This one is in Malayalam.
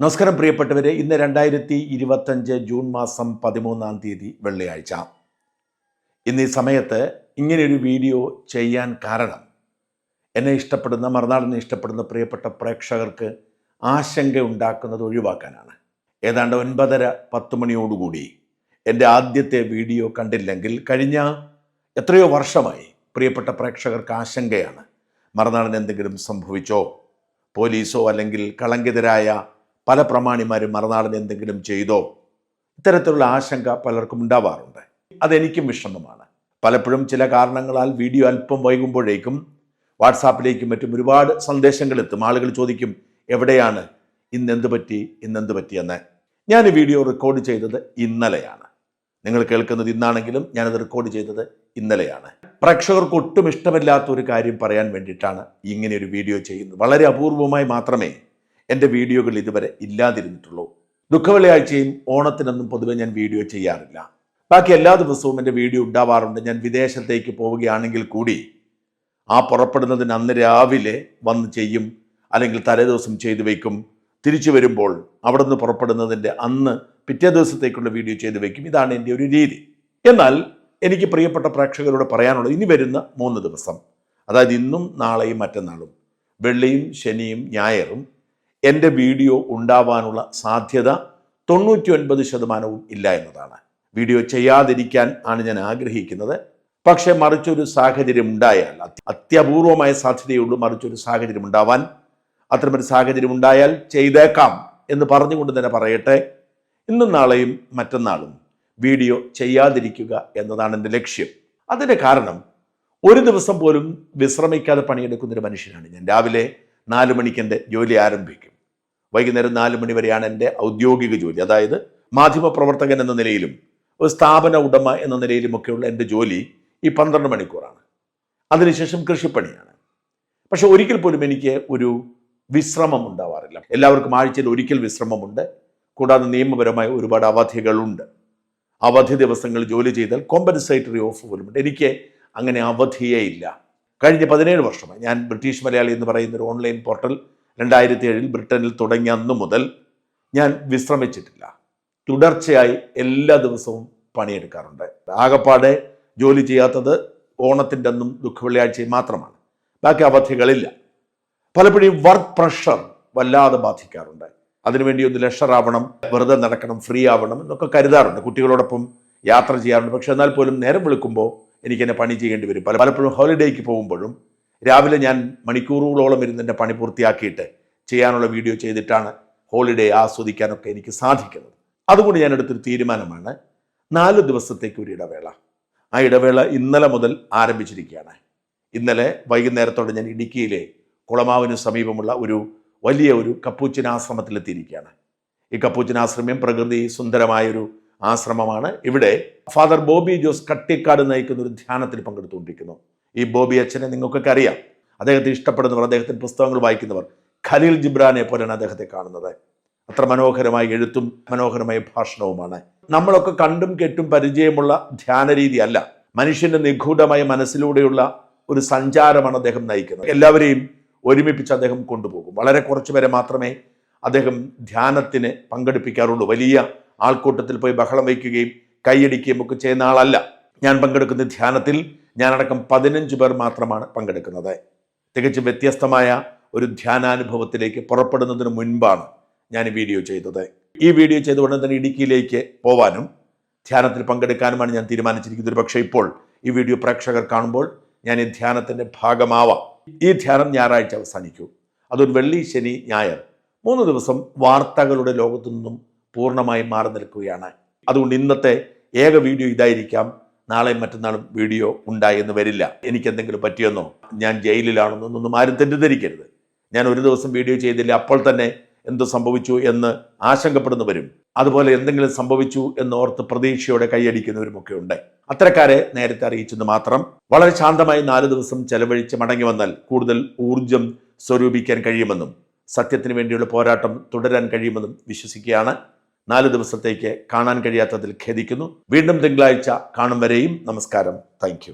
നമസ്കാരം പ്രിയപ്പെട്ടവരെ ഇന്ന് രണ്ടായിരത്തി ഇരുപത്തഞ്ച് ജൂൺ മാസം പതിമൂന്നാം തീയതി വെള്ളിയാഴ്ച. ഇന്ന് ഈ സമയത്ത് ഇങ്ങനെയൊരു വീഡിയോ ചെയ്യാൻ കാരണം എന്നെ ഇഷ്ടപ്പെടുന്ന മറുനാടിനെ ഇഷ്ടപ്പെടുന്ന പ്രിയപ്പെട്ട പ്രേക്ഷകർക്ക് ആശങ്ക ഉണ്ടാക്കുന്നത് ഒഴിവാക്കാനാണ്. ഏതാണ്ട് ഒൻപതര പത്ത് മണിയോടുകൂടി എന്റെ ആദ്യത്തെ വീഡിയോ കണ്ടില്ലെങ്കിൽ കഴിഞ്ഞ എത്രയോ വർഷമായി പ്രിയപ്പെട്ട പ്രേക്ഷകർക്ക് ആശങ്കയാണ് മറുനാടിന് എന്തെങ്കിലും സംഭവിച്ചോ പോലീസോ അല്ലെങ്കിൽ കളങ്കിതരായ പല പ്രമാണിമാരും മറുനാടൻ എന്തെങ്കിലും ചെയ്തോ ഇത്തരത്തിലുള്ള ആശങ്ക പലർക്കും ഉണ്ടാവാറുണ്ട്. അതെനിക്കും വിഷമമാണ്. പലപ്പോഴും ചില കാരണങ്ങളാൽ വീഡിയോ അല്പം വൈകുമ്പോഴേക്കും വാട്സാപ്പിലേക്കും മറ്റും ഒരുപാട് സന്ദേശങ്ങൾ എത്തും. ആളുകൾ ചോദിക്കും എവിടെയാണ്? ഇന്നെന്ത് പറ്റി? ഇന്നെന്ത് പറ്റിയെന്ന് ഞാൻ ഈ വീഡിയോ റെക്കോർഡ് ചെയ്തത് ഇന്നലെയാണ്. നിങ്ങൾ കേൾക്കുന്നത് ഇന്നാണെങ്കിലും ഞാനത് റെക്കോർഡ് ചെയ്തത് ഇന്നലെയാണ്. പ്രേക്ഷകർക്ക് ഒട്ടും ഇഷ്ടമില്ലാത്ത ഒരു കാര്യം പറയാൻ വേണ്ടിയിട്ടാണ് ഇങ്ങനെ ഒരു വീഡിയോ ചെയ്യുന്നത്. വളരെ അപൂർവമായി മാത്രമേ എന്റെ വീഡിയോകൾ ഇതുവരെ ഇല്ലാതിരുന്നിട്ടുള്ളൂ. ദുഃഖവെള്ളിയാഴ്ചയും ഓണത്തിനൊന്നും പൊതുവെ ഞാൻ വീഡിയോ ചെയ്യാറില്ല. ബാക്കി എല്ലാ ദിവസവും എന്റെ വീഡിയോ ഉണ്ടാവാറുണ്ട്. ഞാൻ വിദേശത്തേക്ക് പോവുകയാണെങ്കിൽ കൂടി ആ പുറപ്പെടുന്നതിന് അന്ന് രാവിലെ വന്ന് ചെയ്യും അല്ലെങ്കിൽ തലേദിവസം ചെയ്തു വയ്ക്കും തിരിച്ചു വരുമ്പോൾ അവിടെ നിന്ന് പുറപ്പെടുന്നതിന്റെ അന്ന് പിറ്റേ ദിവസത്തേക്കുള്ള വീഡിയോ ചെയ്തു വയ്ക്കും ഇതാണ് എന്റെ ഒരു രീതി. എന്നാൽ എനിക്ക് പ്രിയപ്പെട്ട പ്രേക്ഷകരോട് പറയാനുള്ളത് ഇനി വരുന്ന മൂന്ന് ദിവസം. അതായത് ഇന്നും നാളെയും മറ്റന്നാളും. വെള്ളിയും ശനിയും ഞായറും എന്റെ വീഡിയോ ഉണ്ടാവാനുള്ള സാധ്യത തൊണ്ണൂറ്റി ഒൻപത് ശതമാനവും ഇല്ല എന്നതാണ്. വീഡിയോ ചെയ്യാതിരിക്കാൻ ആണ് ഞാൻ ആഗ്രഹിക്കുന്നത്. പക്ഷേ മറിച്ചൊരു സാഹചര്യം ഉണ്ടായാൽ അത്യ- അത്യപൂർവമായ സാധ്യതയുള്ളൂ മറിച്ചൊരു സാഹചര്യം ഉണ്ടാവാൻ. അത്തരമൊരു സാഹചര്യം ഉണ്ടായാൽ ചെയ്തേക്കാം എന്ന് പറഞ്ഞുകൊണ്ട് തന്നെ പറയട്ടെ. ഇന്നും നാളെയും മറ്റന്നാളും വീഡിയോ ചെയ്യാതിരിക്കുക എന്നതാണ് എന്റെ ലക്ഷ്യം. അതിന്റെ കാരണം ഒരു ദിവസം പോലും വിശ്രമിക്കാതെ പണിയെടുക്കുന്നൊരു മനുഷ്യനാണ് ഞാൻ. രാവിലെ നാല് മണിക്ക് എന്റെ ജോലി ആരംഭിക്കും. വൈകുന്നേരം നാല് മണി വരെയാണ് എന്റെ ഔദ്യോഗിക ജോലി. അതായത് മാധ്യമപ്രവർത്തകൻ എന്ന നിലയിലും ഒരു സ്ഥാപന ഉടമ എന്ന നിലയിലുമൊക്കെയുള്ള എന്റെ ജോലി ഈ പന്ത്രണ്ട് മണിക്കൂറാണ്. അതിനുശേഷം കൃഷിപ്പണിയാണ്. പക്ഷെ ഒരിക്കൽ പോലും എനിക്ക് ഒരു വിശ്രമം ഉണ്ടാവാറില്ല. എല്ലാവർക്കും ആഴ്ചയിൽ ഒരിക്കൽ വിശ്രമമുണ്ട്. കൂടാതെ നിയമപരമായ ഒരുപാട് അവധികളുണ്ട്. അവധി ദിവസങ്ങൾ ജോലി ചെയ്താൽ കോമ്പൻസേറ്ററി ഓഫ് പോലുമുണ്ട്. എനിക്ക് അങ്ങനെ അവധിയേ ഇല്ല. കഴിഞ്ഞ പതിനേഴ് വർഷമായി. ഞാൻ ബ്രിട്ടീഷ് മലയാളി എന്ന് പറയുന്ന ഒരു ഓൺലൈൻ പോർട്ടൽ രണ്ടായിരത്തി ഏഴിൽ ബ്രിട്ടനിൽ തുടങ്ങിയ അന്ന് മുതൽ ഞാൻ വിശ്രമിച്ചിട്ടില്ല. തുടർച്ചയായി എല്ലാ ദിവസവും പണിയെടുക്കാറുണ്ട്. ആകപ്പാടെ ജോലി ചെയ്യാത്തത് ഓണത്തിന്റെ അന്നും ദുഃഖവെള്ളിയാഴ്ചയും മാത്രമാണ്. ബാക്കി അവധികളില്ല. പലപ്പോഴും വർക്ക് പ്രഷർ വല്ലാതെ ബാധിക്കാറുണ്ട്. അതിനുവേണ്ടി ഒന്ന് ലെഷർ ആവണം വെറുതെ നടക്കണം ഫ്രീ ആവണം എന്നൊക്കെ കരുതാറുണ്ട്. കുട്ടികളോടൊപ്പം യാത്ര ചെയ്യാറുണ്ട്. പക്ഷെ എന്നാൽ പോലും നേരം വെളുക്കുമ്പോൾ എനിക്ക് എന്നെ പണി ചെയ്യേണ്ടി വരും. പല പലപ്പോഴും ഹോളിഡേക്ക് പോകുമ്പോഴും രാവിലെ ഞാൻ മണിക്കൂറുകളോളം ഇരുന്ന് എന്റെ പണി പൂർത്തിയാക്കിയിട്ട് ചെയ്യാനുള്ള വീഡിയോ ചെയ്തിട്ടാണ് ഹോളിഡേ ആസ്വദിക്കാനൊക്കെ എനിക്ക് സാധിക്കുന്നത്. അതുകൊണ്ട് ഞാൻ എടുത്തൊരു തീരുമാനമാണ് നാല് ദിവസത്തേക്ക് ഒരു ഇടവേള. ആ ഇടവേള ഇന്നലെ മുതൽ ആരംഭിച്ചിരിക്കുകയാണ്. ഇന്നലെ വൈകുന്നേരത്തോടെ ഞാൻ ഇടുക്കിയിലെ കുളമാവിന് സമീപമുള്ള ഒരു വലിയ ഒരു കപ്പൂച്ചിൻ ആശ്രമത്തിലെത്തിയിരിക്കുകയാണ് ഈ കപ്പൂച്ചിൻ ആശ്രമം പ്രകൃതി സുന്ദരമായൊരു ആശ്രമമാണ്. ഇവിടെ ഫാദർ ബോബി ജോസ് കട്ടിക്കാട് നയിക്കുന്ന ഒരു ധ്യാനത്തിൽ പങ്കെടുത്തുകൊണ്ടിരിക്കുന്നു. ഈ ബോബി അച്ഛനെ നിങ്ങൾക്കൊക്കെ അറിയാം. അദ്ദേഹത്തെ ഇഷ്ടപ്പെടുന്നവർ അദ്ദേഹത്തിന്റെ പുസ്തകങ്ങൾ വായിക്കുന്നവർ ഖലീൽ ജിബ്രാനെ പോലെയാണ് അദ്ദേഹത്തെ കാണുന്നത്. അത്ര മനോഹരമായ എഴുത്തും മനോഹരമായ ഭാഷണവുമാണ്. നമ്മളൊക്കെ കണ്ടും കേട്ടും പരിചയമുള്ള ധ്യാന രീതി അല്ല മനുഷ്യന്റെ നിഗൂഢമായ മനസ്സിലൂടെയുള്ള ഒരു സഞ്ചാരമാണ് അദ്ദേഹം നയിക്കുന്നത്. എല്ലാവരെയും ഒരുമിപ്പിച്ച് അദ്ദേഹം കൊണ്ടുപോകും. വളരെ കുറച്ച് പേരെ മാത്രമേ അദ്ദേഹം ധ്യാനത്തിന് പങ്കെടുപ്പിക്കാറുള്ളൂ. വലിയ ആൾക്കൂട്ടത്തിൽ പോയി ബഹളം വയ്ക്കുകയും കൈയടിക്കുകയും ഒക്കെ ചെയ്യുന്ന ആളല്ല. ഞാൻ പങ്കെടുക്കുന്ന ധ്യാനത്തിൽ ഞാനടക്കം പതിനഞ്ച് പേർ മാത്രമാണ് പങ്കെടുക്കുന്നത്. തികച്ചും വ്യത്യസ്തമായ ഒരു ധ്യാനാനുഭവത്തിലേക്ക് പുറപ്പെടുന്നതിന് മുൻപാണ് ഞാൻ ഈ വീഡിയോ ചെയ്തത്. ഈ വീഡിയോ ചെയ്ത ഉടനെ തന്നെ ഇടുക്കിയിലേക്ക് പോവാനും ധ്യാനത്തിൽ പങ്കെടുക്കാനുമാണ് ഞാൻ തീരുമാനിച്ചിരിക്കുന്നത്. പക്ഷേ ഇപ്പോൾ ഈ വീഡിയോ പ്രേക്ഷകർ കാണുമ്പോൾ ഞാൻ ഈ ധ്യാനത്തിന്റെ ഭാഗമാവാം. ഈ ധ്യാനം ഞായറാഴ്ച അവസാനിക്കൂ. അതൊരു വെള്ളി ശനി ഞായർ. മൂന്ന് ദിവസം വാർത്തകളുടെ ലോകത്തു നിന്നും പൂർണമായും മാറി നിൽക്കുകയാണ്. അതുകൊണ്ട് ഇന്നത്തെ ഏക വീഡിയോ ഇതായിരിക്കാം. നാളെയും മറ്റന്നാളും വീഡിയോ ഉണ്ടായെന്ന് വരില്ല. എനിക്ക് എന്തെങ്കിലും പറ്റിയെന്നോ ഞാൻ ജയിലിലാണെന്നോ ഒന്നും ആരും തെറ്റിദ്ധരിക്കരുത്. ഞാൻ ഒരു ദിവസം വീഡിയോ ചെയ്തില്ല അപ്പോൾ തന്നെ എന്ത് സംഭവിച്ചു എന്ന് ആശങ്കപ്പെടുന്നവരും അതുപോലെ എന്തെങ്കിലും സംഭവിച്ചു എന്നോർത്ത് പ്രതീക്ഷയോടെ കൈയടിക്കുന്നവരുമൊക്കെ ഉണ്ട്. അത്തരക്കാരെ നേരത്തെ അറിയിച്ചെന്ന് മാത്രം വളരെ ശാന്തമായി നാല് ദിവസം ചെലവഴിച്ച് മടങ്ങി വന്നാൽ കൂടുതൽ ഊർജം സ്വരൂപിക്കാൻ കഴിയുമെന്നും സത്യത്തിന് വേണ്ടിയുള്ള പോരാട്ടം തുടരാൻ കഴിയുമെന്നും വിശ്വസിക്കുകയാണ്. നാല് ദിവസത്തേക്ക് കാണാൻ കഴിയാത്തതിൽ ഖേദിക്കുന്നു. വീണ്ടും തിങ്കളാഴ്ച കാണും വരെയും നമസ്കാരം. താങ്ക്